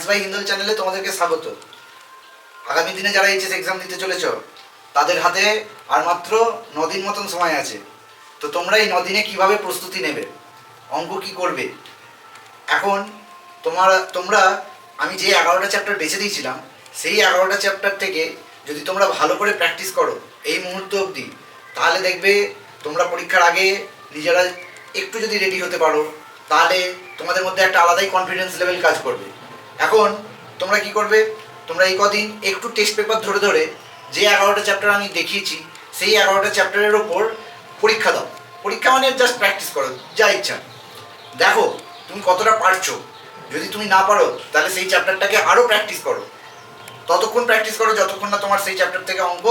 Maths by চ্যানেলে তোমাদেরকে স্বাগত। আগামী দিনে যারা এইচএস এক্সাম দিতে চলেছ, তাদের হাতে আর মাত্র দিন মতন সময় আছে। তো তোমরা এই নদিনে কীভাবে প্রস্তুতি নেবে? অঙ্ক কি করবে? এখন তোমার, তোমরা, আমি যে এগারোটা চ্যাপ্টার বেছে দিয়েছিলাম, সেই এগারোটা চ্যাপ্টার থেকে যদি তোমরা ভালো করে প্র্যাকটিস করো এই মুহূর্ত অবধি, তাহলে দেখবে তোমরা পরীক্ষার আগে নিজেরা একটু যদি রেডি হতে পারো, তাহলে তোমাদের মধ্যে একটা আলাদাই কনফিডেন্স লেভেল কাজ করবে। এখন তোমরা কি করবে? তোমরা এই কদিন একটু টেস্ট পেপার ধরে ধরে যে এগারোটা চ্যাপ্টার আমি দেখিয়েছি, সেই এগারোটা চ্যাপ্টারের ওপর পরীক্ষা দাও। পরীক্ষা মানে জাস্ট প্র্যাকটিস করো, যা ইচ্ছা। দেখো, তুমি কতটা পারছ। যদি তুমি না পারো, তাহলে সেই চ্যাপ্টারটাকে আরও প্র্যাকটিস করো। ততক্ষণ প্র্যাকটিস করো যতক্ষণ না তোমার সেই চ্যাপ্টার থেকে অঙ্ক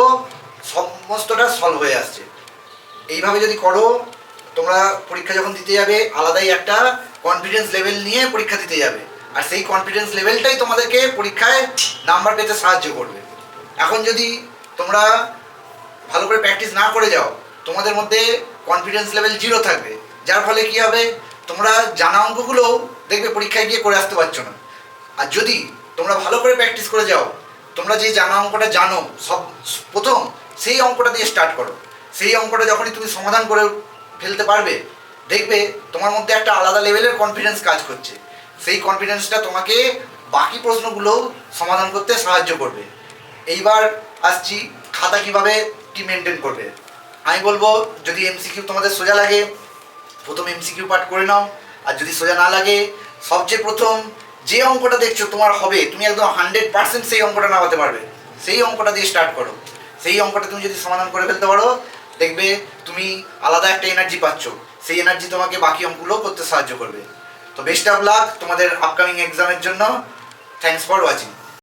সমস্তটা সলভ হয়ে আসছে। এইভাবে যদি করো, তোমরা পরীক্ষা যখন দিতে যাবে, আলাদাই একটা কনফিডেন্স লেভেল নিয়ে পরীক্ষা দিতে যাবে। আর সেই কনফিডেন্স লেভেলটাই তোমাদেরকে পরীক্ষায় নাম্বার পেতে সাহায্য করবে। এখন যদি তোমরা ভালো করে প্র্যাকটিস না করে যাও, তোমাদের মধ্যে কনফিডেন্স লেভেল জিরো থাকবে। যার ফলে কি হবে? তোমরা জানা অঙ্কগুলোও দেখবে পরীক্ষায় গিয়ে করে আসতে পারছ না। আর যদি তোমরা ভালো করে প্র্যাকটিস করে যাও, তোমরা যে জানা অঙ্কটা জানো, সব প্রথম সেই অঙ্কটা দিয়ে স্টার্ট করো। সেই অঙ্কটা যখনই তুমি সমাধান করে ফেলতে পারবে, দেখবে তোমার মধ্যে একটা আলাদা লেভেলের কনফিডেন্স কাজ করছে। সেই কনফিডেন্সটা তোমাকে বাকি প্রশ্নগুলোও সমাধান করতে সাহায্য করবে। এইবার আসছি খাতা কীভাবে কি মেনটেন করবে। আমি বলব, যদি এমসিকিউ তোমাদের সোজা লাগে, প্রথম এমসিকিউ পার্ট করে নাও। আর যদি সোজা না লাগে, সবচেয়ে প্রথম যে অঙ্কটা দেখছ তোমার হবে, তুমি একদম হান্ড্রেড পার্সেন্ট সেই অঙ্কটা নামাতে পারবে। সেই অঙ্কটা দিয়ে স্টার্ট করো। সেই অঙ্কটা তুমি যদি সমাধান করে ফেলতে পারো, দেখবে তুমি আলাদা একটা এনার্জি পাচ্ছ। সেই এনার্জি তোমাকে বাকি অঙ্কগুলো করতে সাহায্য করবে। তো বেস্ট অফ লাক তোমাদের আপকামিং এক্সামের জন্য। Thanks for watching